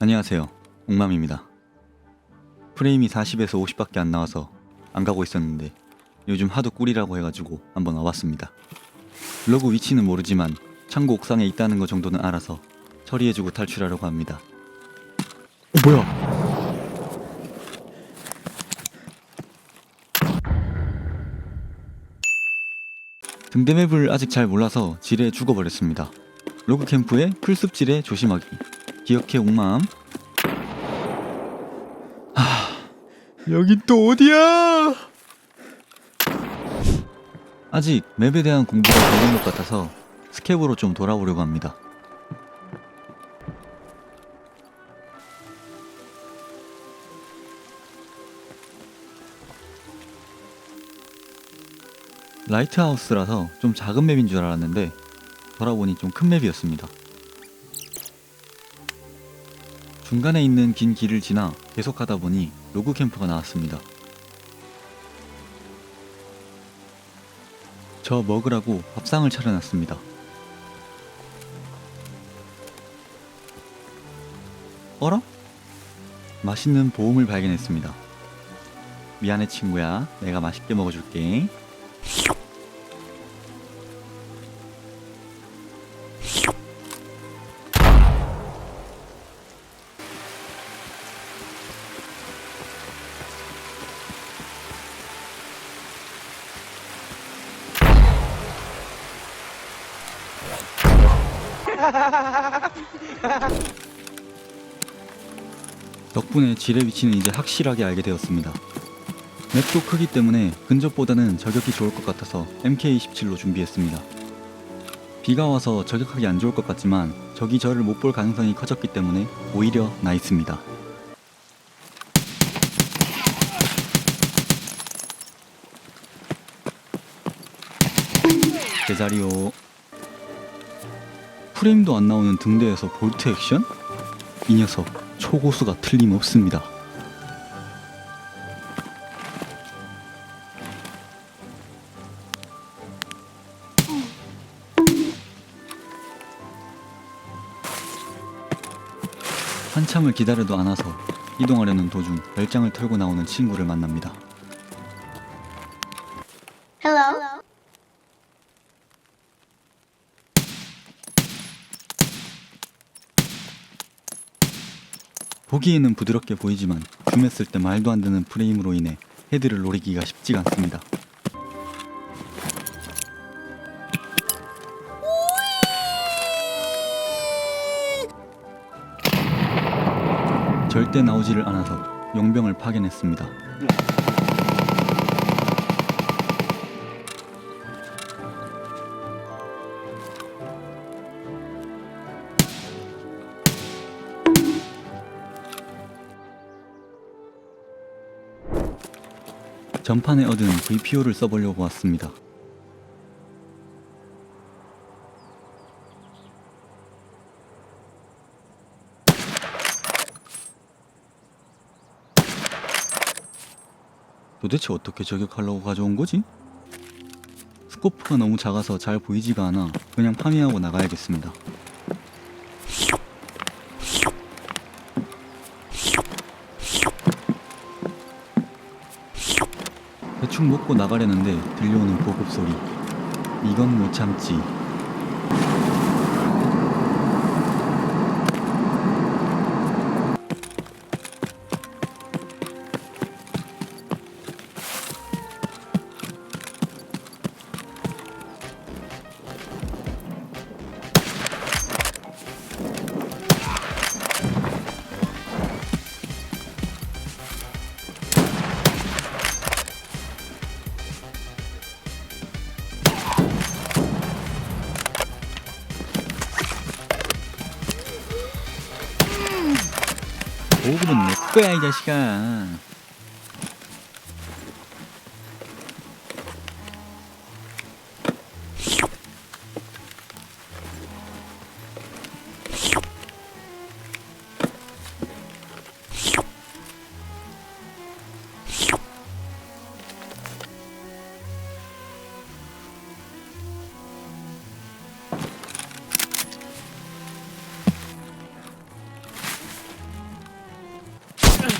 안녕하세요. 옥맘입니다. 프레임이 40에서 50밖에 안 나와서 안 가고 있었는데 요즘 하도 꿀이라고 해가지고 한번 와봤습니다. 로그 위치는 모르지만 창고 옥상에 있다는 거 정도는 알아서 처리해주고 탈출하려고 합니다. 어, 뭐야? 등대맵을 아직 잘 몰라서 지뢰에 죽어버렸습니다. 로그 캠프에 풀숲 지뢰 조심하기. 기억해 옥마음. 하, 여긴 또 어디야? 아직 맵에 대한 공부가 덜된것 같아서 스캡으로 좀 돌아보려고 합니다. 라이트하우스라서 좀 작은 맵인 줄 알았는데 돌아보니 좀 큰 맵이었습니다. 중간에 있는 긴 길을 지나 계속하다 보니 로그 캠프가 나왔습니다. 저 먹으라고 밥상을 차려놨습니다. 어라? 맛있는 보험을 발견했습니다. 미안해 친구야. 내가 맛있게 먹어줄게. 덕분에 지뢰 위치는 이제 확실하게 알게 되었습니다. 맵도 크기 때문에 근접보다는 저격이 좋을 것 같아서 MK27로 준비했습니다. 비가 와서 저격하기 안 좋을 것 같지만 적이 저를 못 볼 가능성이 커졌기 때문에 오히려 나이스입니다. 제자리요. 프레임도 안 나오는 등대에서 볼트 액션? 이 녀석 초고수가 틀림없습니다. 한참을 기다려도 안 와서 이동하려는 도중 열장을 털고 나오는 친구를 만납니다. 보기에는 부드럽게 보이지만 줌했을 때 말도 안 되는 프레임으로 인해 헤드를 노리기가 쉽지가 않습니다. 절대 나오지를 않아서 용병을 파견했습니다. 전판에 얻은 VPO를 써보려고 왔습니다. 도대체 어떻게 저격하려고 가져온 거지? 스코프가 너무 작아서 잘 보이지가 않아 그냥 파밍하고 나가야겠습니다. 대충 먹고 나가려는데 들려오는 보급 소리. 이건 못 참지. 거야 이 자식아.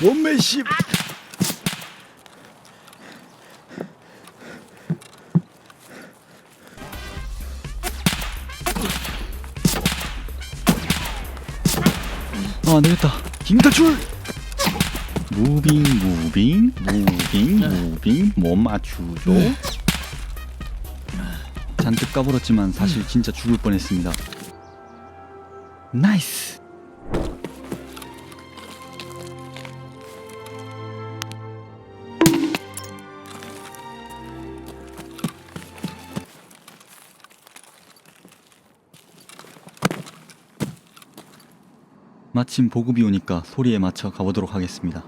원맨십. 아 안되겠다. 김탈출! 무빙 무빙 무빙 무빙 못 맞추죠. 잔뜩 까불었지만 사실 진짜 죽을 뻔했습니다. 나이스 마침 보급이 오니까 소리에 맞춰 가보도록 하겠습니다.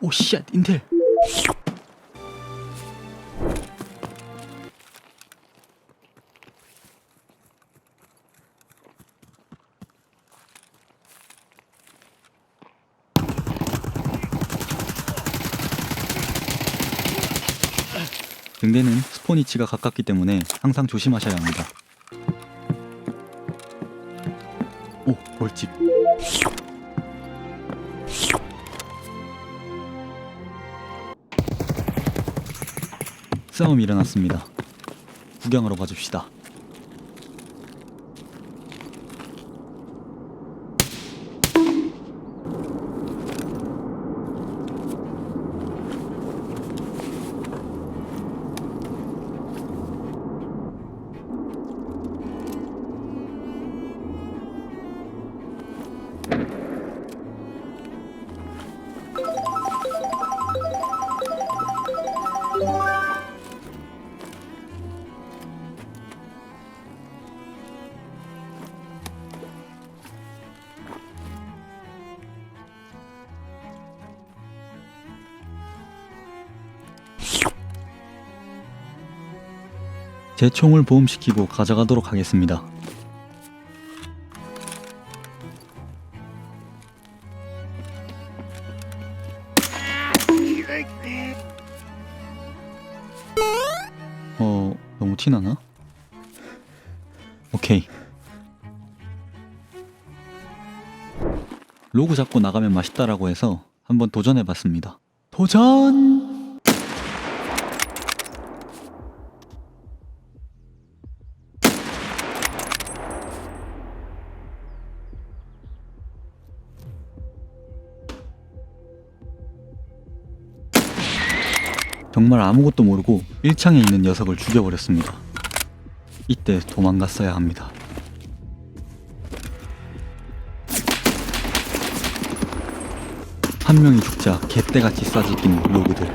오쉣 인텔 등대는 스폰 위치가 가깝기 때문에 항상 조심하셔야 합니다. 오, 벌집. 싸움이 일어났습니다. 구경하러 가줍시다. 제 총을 보험시키고 가져가도록 하겠습니다. 어, 너무 티나나? 오케이. 로고 잡고 나가면 맛있다라고 해서 한번 도전해봤습니다. 도전! 정말 아무것도 모르고 1창에 있는 녀석을 죽여버렸습니다. 이때 도망갔어야 합니다. 한 명이 죽자 개떼같이 싸지낀 로그들.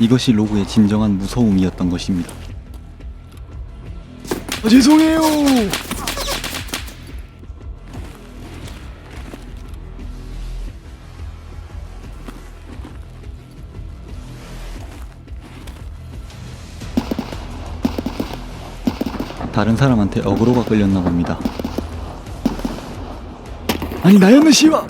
이것이 로그의 진정한 무서움이었던 것입니다. 아, 죄송해요. 다른 사람한테 어그로가 끌렸나 봅니다. 아니 나였네 씨발.